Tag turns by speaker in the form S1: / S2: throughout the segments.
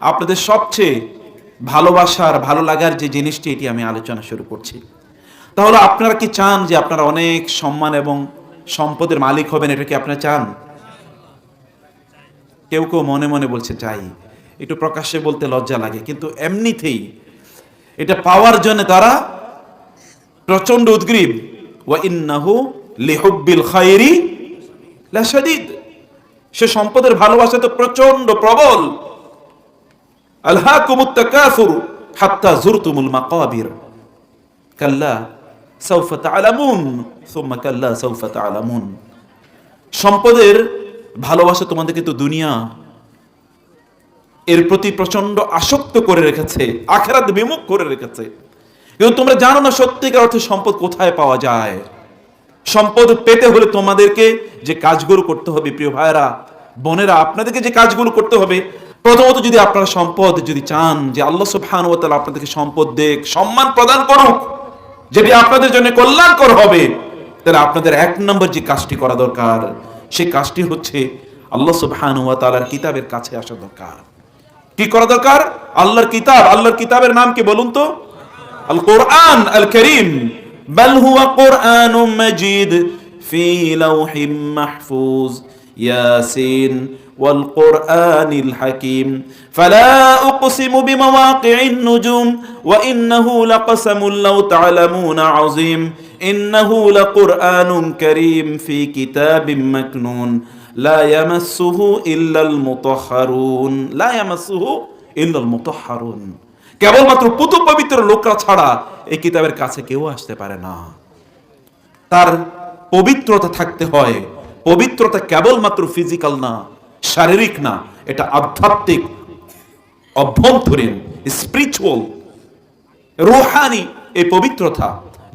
S1: আপনাদের সবচেয়ে ভালোবাসার, ভালো লাগার যে জিনিসটি এটি আমি আলোচনা শুরু করছি। তাহলে আপনারা কি চান যে আপনারা অনেক সম্মান এবং সম্পদের মালিক হবেন? এটা কি আপনারা চান? কেউ কেউ মনে মনে বলছে চাই একটু প্রকাশ্যে বলতে লজ্জা লাগে, কিন্তু এমনিতেই এটা পাওয়ার জন্য তারা প্রচণ্ড উদ্গ্রীব। সে সম্পদের ভালোবাসা তো প্রচণ্ড প্রবল। সম্পদের ভালোবাসা তোমাদের কিন্তু দুনিয়া এর প্রতি প্রচণ্ড আসক্ত করে রেখেছে, আখেরাত বিমুখ করে রেখেছে। কিন্তু তোমরা জানো না সত্যিকার অর্থে সম্পদ কোথায় পাওয়া যায়? সম্পদ পেতে হলে তোমাদেরকে যে কাজগুলো করতে হবে, প্রিয় ভাইরা বোনেরা, আপনাদেরকে যে কাজগুলো করতে হবে প্রথমত যদি আপনারা সম্পদ যদি চান যে আল্লাহ সুবহানাহু ওয়া তাআলা আপনাদেরকে সম্পদ দেখ সম্মান প্রদান করুক যেটি আপনাদের জন্য কল্যাণকর হবে তাহলে আপনাদের এক নম্বর যে কাজটি করা দরকার সেই কাজটি হচ্ছে আল্লাহ সুবহানাহু ওয়া তাআলার কিতাবের কাছে আসা দরকার কি করা দরকার আল্লাহর কিতাব আল্লাহর কিতাবের নাম কি বলুন তো আল কোরআন আল করিম بل هو قرآن مجيد في لوح محفوظ ياسين والقرآن الحكيم فلا أقسم بمواقع النجوم وإنه لقسم لو تعلمون عظيم إنه لقرآن كريم في كتاب مكنون لا يمسه إلا المطهرون لا يمسه إلا المطهرون কেবলমাত্র পুতু পবিত্র লোকরা ছাড়া এই কিতাবের কাছে কেউ আসতে পারে না তার পবিত্রতা থাকতে হয় পবিত্রতা কেবলমাত্র ফিজিক্যাল না শারীরিক না, এটা আধ্যাত্মিক, অভ্যন্তরীণ স্পিরিচুয়াল রুহানি, এই পবিত্রতা।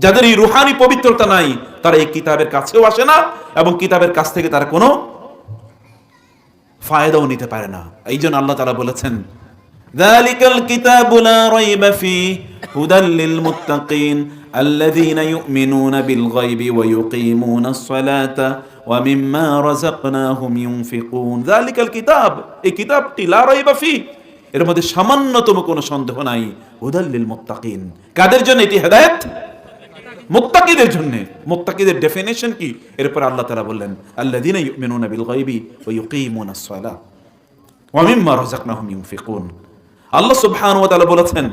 S1: যাদের এই রুহানি পবিত্রতা নাই, তারা এই কিতাবের কাছেও আসে না এবং কিতাবের কাছ থেকে তারা কোনো ফায়দাও নিতে পারে না। এই জন্য আল্লাহ তারা বলেছেন, দালিকাল ওয়ামিম্মা রাযাকনাহুম ইউনফিকুন যালিকাল কিতাব এই কিতাবটি লা রাইবা ফি এর মধ্যে সামান্যতম কোনো সন্দেহ নাই। হুদাল্লিল মুত্তাকিন. কাদের জন্য এটি হেদায়েত? মুত্তাকিদের জন্য। মুত্তাকিদের ডেফিনেশন কি? এরপর আল্লাহ তাআলা বললেন, আল্লাযীনা ইউমিনুনা বিল গায়বি ওয়া ইউকিমুনাস সালাহ ওয়া মিম্মা রাযাকনাহুম ইউনফিকুন আল্লাহ সুবহান ওয়া তাআলা বলেছেন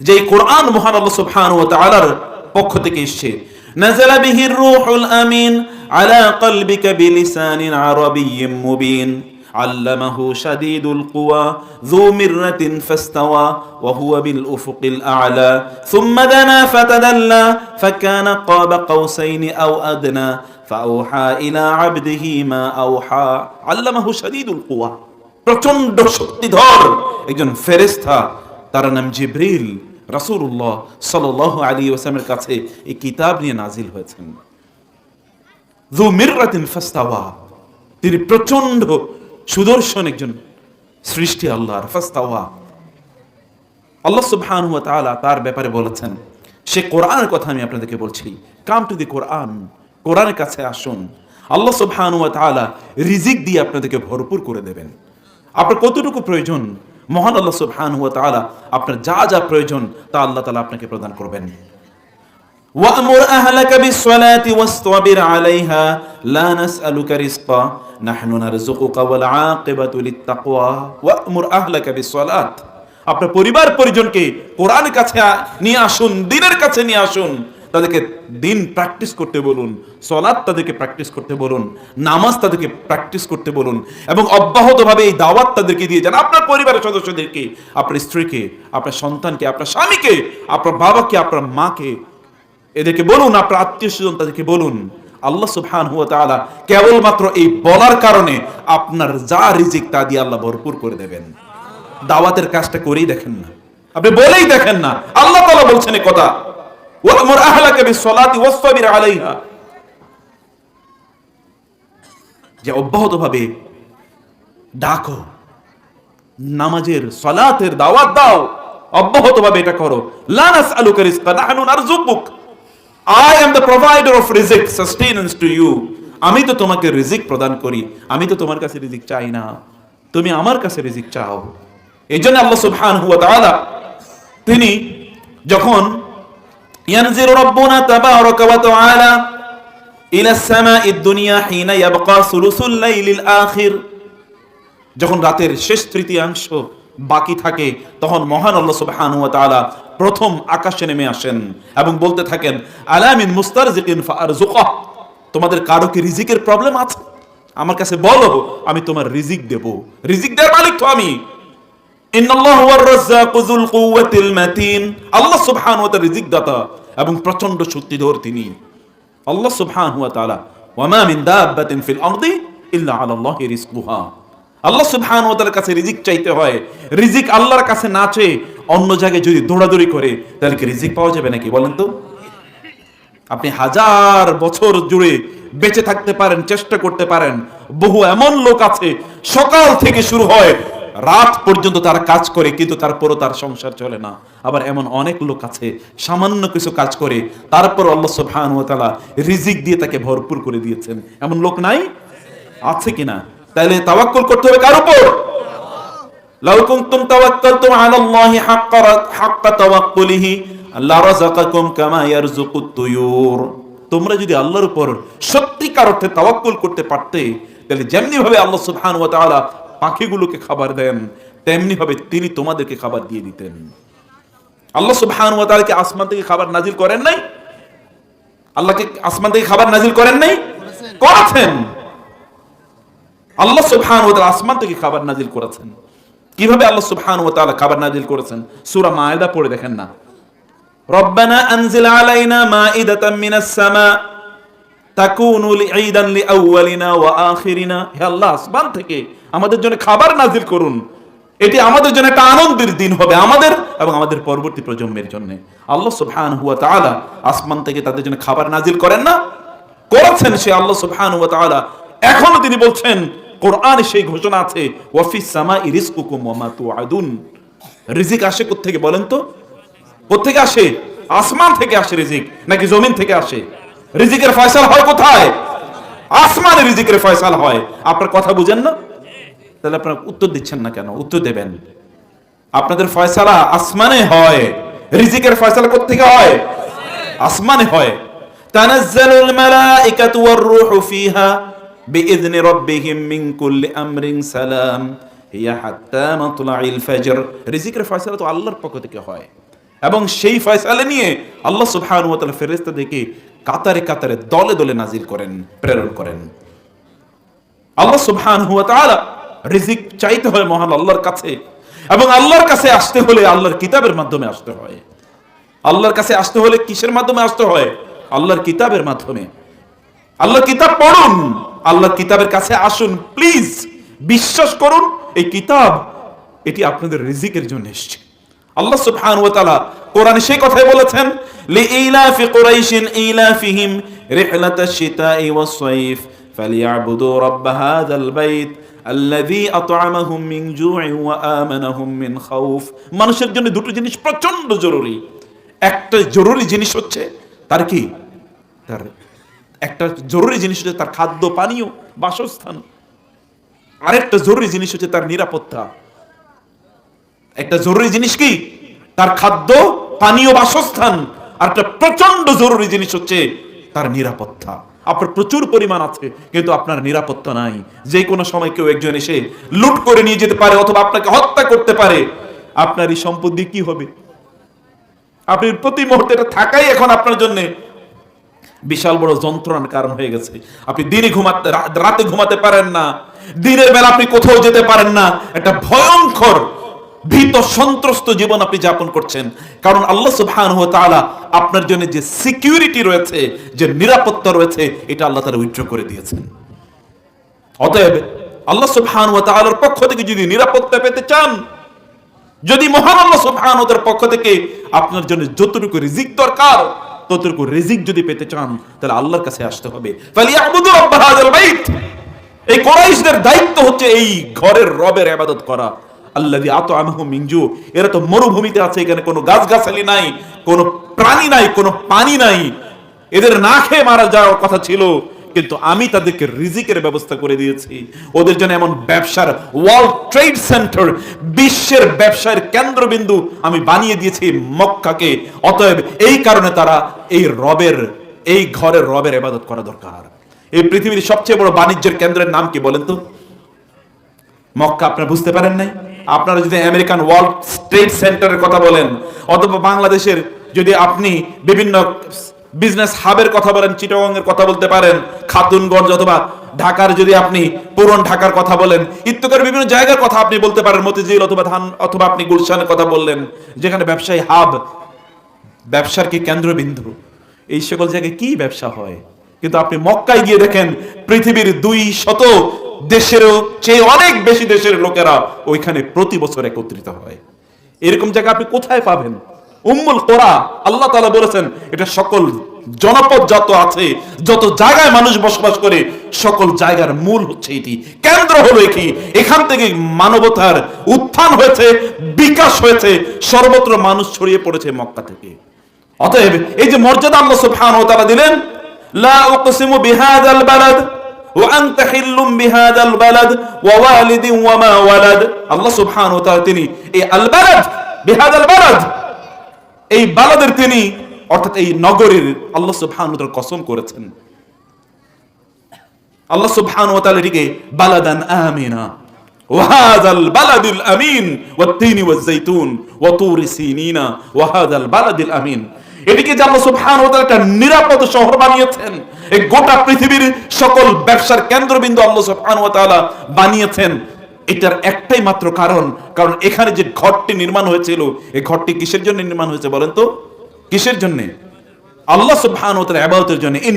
S1: যে এই কোরআন মহান আল্লাহ সুবহান ওয়া তাআলার পক্ষ থেকে এসেছে। নাযালা বিহির রূহুল আমিন আলা কলবিকা বিলিসানিন আরাবিয়্যিম মুবিন علمه شديد القوى ذو مرة فاستوى وهو بالأفق الأعلى ثم دنا فتدلى فكان قاب قوسين أو أدنى فأوحى إلى عبده ما أوحى علمه شديد القوى প্রচন্ড শক্তিধর একজন ফেরেস্তা তার নাম জিব্রিল রাসূলুল্লাহ সাল্লাল্লাহু আলাইহি ওয়াসাল্লামের কাছে এই কিতাব নিয়ে নাজিল হয়েছেন। তিনি প্রচণ্ড সুদর্শন একজন সৃষ্টি আল্লাহর, ফাস্তাওয়া। আল্লাহ তাআলা তার ব্যাপারে বলেছেন, সে কোরআনের কথা আমি আপনাদেরকে বলছি। কাম টু দি কোরআন, কোরআনের কাছে আসুন। আল্লাহ তাআলা রিজিক দিয়ে আপনাদেরকে ভরপুর করে দেবেন। আপনার কতটুকু প্রয়োজন মহান আল্লাহ সুবহানাহু ওয়া তাআলা আপনার যা যা প্রয়োজন তা আল্লাহ তাআলা আপনাকে প্রদান করবেন وأمر أهلك بالصلاة واصطبر عليها لا نسألك رزقا نحن نرزقك والعاقبة للتقوى وأمر أهلك بالصلاة আপনার পরিবার পরিজনকে কোরআনের কাছে নিয়ে আসুন দিনের কাছে নিয়ে আসুন তাদেরকে দিন প্র্যাকটিস করতে বলুন সলাদ তাদেরকে প্র্যাকটিস করতে বলুন, নামাজ তাদেরকে প্র্যাকটিস করতে বলুন এবং অব্যাহতভাবে এই দাওয়াত তাদেরকে দিয়ে যান। আপনার পরিবারের সদস্যদেরকে, আপনার স্ত্রীকে, আপনার সন্তানকে, আপনার স্বামীকে, আপনার বাবাকে, আপনার মাকে, এদেরকে বলুন, আপনার আত্মীয় স্বজন তাদেরকে বলুন, আল্লাহ সুবহান হুয়া তাআলা কেবলমাত্র এই বলার কারণে আপনার যা রিজিক তা দিয়ে আল্লাহ ভরপুর করে দেবেন। দাওয়াতের কাজটা করেই দেখেন না। আপনি বলেই দেখেন না। আল্লাহ তাআলা বলছেন কথা। যে ডাকো, নামাজের দাওয়াত দাও এটা করো। I am the provider of রিজিক সাস্টেনেন্স টু ইউ আমি তো তোমাকে রিজিক প্রদান করি। আমি তো তোমার কাছে রিজিক চাই না। তুমি আমার কাছে রিজিক চাও। এই জন্য আল্লাহ সুবহান হুয়া তাআলা, তিনি যখন রাব্বুনা তাবারাকা ওয়া তাআলা ইলা সামাই দুনিয়া হিনা ইয়াবকা সুলুসুল লাইলিল আখির। যখন রাতের শেষ তৃতীয়াংশ বাকি থাকে, তখন মহান আল্লাহ সুবহানাহু ওয়া তাআলা প্রথম আকাশে নেমে আসেন এবং বলতে থাকেন আলামিন মুস্তারজিকিন ফারজুকাহ তোমাদের কারও কি রিজিকের প্রবলেম আছে? আমার কাছে বলো আমি তোমার রিজিক দেব। রিজিক দেওয়ার মালিক তো আমি। আল্লাহ সুবহানাহু ওয়া রিজিক দাতা এবং প্রচণ্ড শক্তিধর তিনি। আল্লাহ রিজিক চাইতে হয়। রিজিক আল্লাহর কাছে অন্য জায়গায় যদি দৌড়াদৌড়ি করে, তাহলে কি রিজিক পাওয়া যাবে নাকি বলেন তো? আপনি হাজার বছর জুড়ে বেঁচে থাকতে পারেন, চেষ্টা করতে পারেন। বহু এমন লোক আছে, সকাল থেকে শুরু হয় রাত পর্যন্ত তারা কাজ করে, কিন্তু তারপরও তার সংসার চলে না। আবার এমন অনেক লোক আছে, সামান্য কিছু কাজ করে, তারপর আল্লাহ তাআলা রিজিক দিয়ে তাকে ভরপুর করে দিয়েছেন। এমন লোক নাই? আছে কিনা? তাহলে তাওয়াক্কুল করতে হবে কার উপর? তোমরা যদি আল্লাহর উপর সত্যিকার অর্থে তাওয়াক্কুল করতে পারতে, তাহলে যেমনি ভাবে আল্লাহ তাআলা পাখিগুলোকে খাবার দেন, তেমনি ভাবে তিনি তোমাদেরকে খাবার দিয়ে দিতেন। আল্লাহ তাআলা আসমান থেকে খাবার নাজিল করেন নাই? আল্লাহকে আসমান থেকে খাবার নাজিল করেন নাই? করেছেন। আল্লাহ তাআলা আসমান থেকে খাবার নাজিল করেছেন। কীভাবে আল্লাহ সুবহানাহু ওয়া তাআলা খাবার নাজিল করেছেন? সূরা মায়েদা পড়ে দেখেন না। রব্বানা আনজিল আলাইনা মাইদাতাম মিনাস সামা থেকে আমাদের জন্য খাবার নাজিল করুন। এটি আমাদের জন্য একটা আনন্দের দিন হবে আমাদের এবং আমাদের পরবর্তী প্রজন্মের জন্য। আল্লাহ আসমান থেকে তাদের জন্য খাবার নাজিল করেন না, করেছেন সে আল্লাহ এখনও তিনি বলছেন, কোরআনে সেই ঘোষণা আছে ওয়াফিস সামা রিজকুকুম ওয়া মা তুআদুন রিজিক আসে কোত্থেকে বলেন তো? কোত্থেকে আসে? আসমান থেকে আসে রিজিক নাকি জমিন থেকে আসে? রিজিকের ফয়সালা হয় কোথায়? আসমানে রিজিকের ফয়সালা হয়। আপনার কথা বুঝেন না? তাহলে আপনারা উত্তর দিচ্ছেন না কেন? উত্তর দেবেন। আপনাদের ফয়সালা আসমানে হয়। রিজিকের ফয়সালা কোত্থেকে হয়? আসমানে হয়। তানাজ্জালুল ওয়ার রূহু ফিহা তো আল্লাহর পক্ষ থেকে হয়। এবং সেই ফয়সালা নিয়ে আল্লাহ সুবহানাহু ওয়া তাআলা ফেরেশতাদেরকে কাতারে কাতারে দলে দলে নাজিল করেন, প্রেরণ করেন। আল্লাহ সুবহানাহু ওয়া তাআলা রিজিক চাইতে হয় মহান আল্লাহর কাছে এবং আল্লাহর কাছে আসতে হলে আল্লাহর কিতাবের মাধ্যমে আসতে হয়। আল্লাহর কাছে আসতে হলে কিসের মাধ্যমে আসতে হয়? আল্লাহর কিতাবের মাধ্যমে। আল্লাহর কিতাব পড়ুন, আল্লাহর কিতাবের কাছে আসুন, প্লিজ বিশ্বাস করুন, এই কিতাব এটি আপনাদের রিজিকের জন্য এসেছে। আল্লাহ সুবহানাহু ওয়া তাআলা কোরআনে সেই কথাই বলেছেন কুরাইশিন রিহলাতাশ শিতাই ওয়াস সাইফ হাযাল বাইত আল্লাযী আত'আমাহুম মিন ওয়া আমানাহুম মিন খাউফ। মানুষের জন্য দুটো জিনিস প্রচণ্ড জরুরি। একটা জরুরি জিনিস হচ্ছে তার কি? তার একটা জরুরি জিনিস হচ্ছে তার খাদ্য, পানীয়, বাসস্থান। আরেকটা জরুরি জিনিস হচ্ছে তার নিরাপত্তা। একটা জরুরি জিনিস কি? তার খাদ্য পানীয় বাসস্থান। আর একটা প্রচণ্ড জরুরি জিনিস হচ্ছে তার নিরাপত্তা। আপনার প্রচুর পরিমাণ আছে, কিন্তু আপনার নিরাপত্তা নাই। যে কোনো সময় কেউ একজন এসে লুট করে নিয়ে যেতে পারে অথবা আপনাকে হত্যা করতে পারে। আপনার এই সম্পদ দিয়ে কি হবে? আপনি প্রতি মুহূর্তে এটা থাকাই এখন আপনার জন্য বিশাল বড় যন্ত্রণার কারণ হয়ে গেছে। আপনি দিনে ঘুমাতে রাতে ঘুমাতে পারেন না। দিনের বেলা আপনি কোথাও যেতে পারেন না। একটা ভয়ঙ্কর ভীত সন্ত্রস্ত জীবন আপনি যাপন করছেন। কারণ আল্লাহ সুবহানাহু ওয়া তাআলা আপনার জন্য যে সিকিউরিটি রয়েছে, যে নিরাপত্তা রয়েছে, এটা আল্লাহ তাআলা উইথড্র করে দিয়েছেন। অতএব আল্লাহ সুবহানাহু ওয়া তাআলার পক্ষ থেকে যদি নিরাপত্তা পেতে চান, যদি মহান আল্লাহ সুবহানাহু ওয়া তাআলার পক্ষ থেকে আপনার জন্য যতটুকু রিজিক দরকার, ততটুকু রিজিক যদি পেতে চান, তাহলে আল্লাহর কাছে আসতে হবে। ফালিয়াবুদু রাব্ব হাযাল এই কোরাইশদের দায়িত্ব হচ্ছে এই ঘরের রবের ইবাদত করা। আল্লাযী আত'আমাহু মিন জু। এরা তো মরুভূমিতে আছে, এখানে কোনো নাই, কোনো প্রাণী নাই, কোনো পানি নাই। এদের না খেয়ে মারা যাওয়ার কথা ছিল, কিন্তু আমি তাদেরকে রিজিকের ব্যবস্থা করে দিয়েছি। ওদের জন্য এমন ব্যবসার ওয়ার্ল্ড ট্রেড সেন্টার, বিশ্বের ব্যবসার কেন্দ্রবিন্দু আমি বানিয়ে দিয়েছি মক্কাকে। অতএব এই কারণে তারা এই রবের, এই ঘরের রবের ইবাদত করা দরকার। এই পৃথিবীর সবচেয়ে বড় বাণিজ্যের কেন্দ্রের নাম কি বলেন তো? মক্কা আপনারা বুঝতে পারেন নাই? আপনারা যদি আমেরিকান ওয়ার্ল্ড ট্রেড সেন্টারের কথা বলেন, অথবা বাংলাদেশের যদি আপনি বিভিন্ন বিজনেস হাবের কথা বলেন চিটাগংয়ের কথা বলতে পারেন খাতুনগঞ্জ অথবা ঢাকার যদি আপনি পুরন ঢাকার কথা বলেন ইত্যকার বিভিন্ন জায়গার কথা আপনি বলতে পারেন, মতিঝিল অথবা ধান, অথবা আপনি গুলশানের কথা বললেন, যেখানে ব্যবসায়ী হাব ব্যবসার কি কেন্দ্রবিন্দু? এই সকল জায়গায় কি ব্যবসা হয়? কিন্তু আপনি মক্কায় গিয়ে দেখেন পৃথিবীর দুই শত দেশেরও চেয়ে অনেক বেশি দেশের লোকেরা ওইখানে প্রতি বছর একত্রিত হয়। এরকম জায়গা আপনি কোথায় পাবেন? উম্মুল কোরা, আল্লাহ তাআলা বলেছেন, এটা সকল জনপদ যত আছে, যত জায়গায় মানুষ বসবাস করে, সকল জায়গার মূল হচ্ছে এটি। কেন্দ্র হলো কি এখান থেকে মানবতার উত্থান হয়েছে, বিকাশ হয়েছে, সর্বত্র মানুষ ছড়িয়ে পড়েছে মক্কা থেকে। অতএব এই যে মর্যাদা আল্লাহ সুবহানাহু ওয়া তাআলা দিলেন লা উকসিমু বিহাদাল বালাদ ওয়া আনতা হিল্লুম বিহাদাল বালাদ ওয়া ওয়ালিদিন ওয়া মা ওয়ালাদ আল্লাহ সুবহানাহু ওয়া তাআলা তিনি এই আল বালাদ বিহাদাল বালাদ এই বালাদের তিনি অর্থাৎ এই নগরীর আল্লাহ সুবহানাহু ওয়া তাআলা কসম করেছেন আল্লাহ সুবহানাহু ওয়া তাআলা এটিকে বালাদান আমিনা وهذا البلد الأمين والتين والزيتون وطور سينين وهذا البلد الأمين এটিকে যে আল্লাহ তাআলা একটা নিরাপদ শহর বানিয়েছেন, এই গোটা পৃথিবীর সকল ব্যবসার কেন্দ্রবিন্দু আল্লাহ তাআলা বানিয়েছেন, এটার একটাই মাত্র কারণ কারণ এখানে যে ঘরটি নির্মাণ হয়েছিল, এই ঘরটি কিসের জন্য নির্মাণ হয়েছে বলেন তো? কিসের জন্য? আল্লাহ তাআলা ইবাদতের জন্য ইন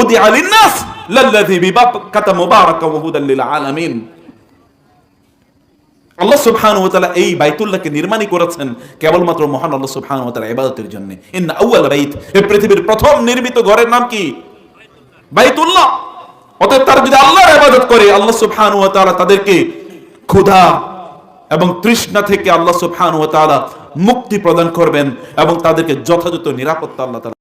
S1: উদিআ লিন-নাস লাল্লাযী মুবারাকান ওয়া হুদাল লিল আলামিন। আল্লাহ সুবহানাহু ওয়া তাআলা এই বাইতুল্লাহকে নির্মাণই করেছেন কেবলমাত্র মহান আল্লাহ সুবহানাহু ওয়া তাআলা ইবাদতের জন্য। ইন আউওয়ালা বাইত এই পৃথিবীর প্রথম নির্মিত ঘরের নাম কি? বাইতুল্লাহ। অতএব তারা যদি আল্লাহর ইবাদত করে, আল্লাহ সুবহানাহু ওয়া তাআলা তাদেরকে ক্ষুধা এবং তৃষ্ণা থেকে আল্লাহ সুবহানাহু ওয়া তাআলা মুক্তি প্রদান করবেন এবং তাদেরকে যথাযথ নিরাপত্তা আল্লাহ তাআলা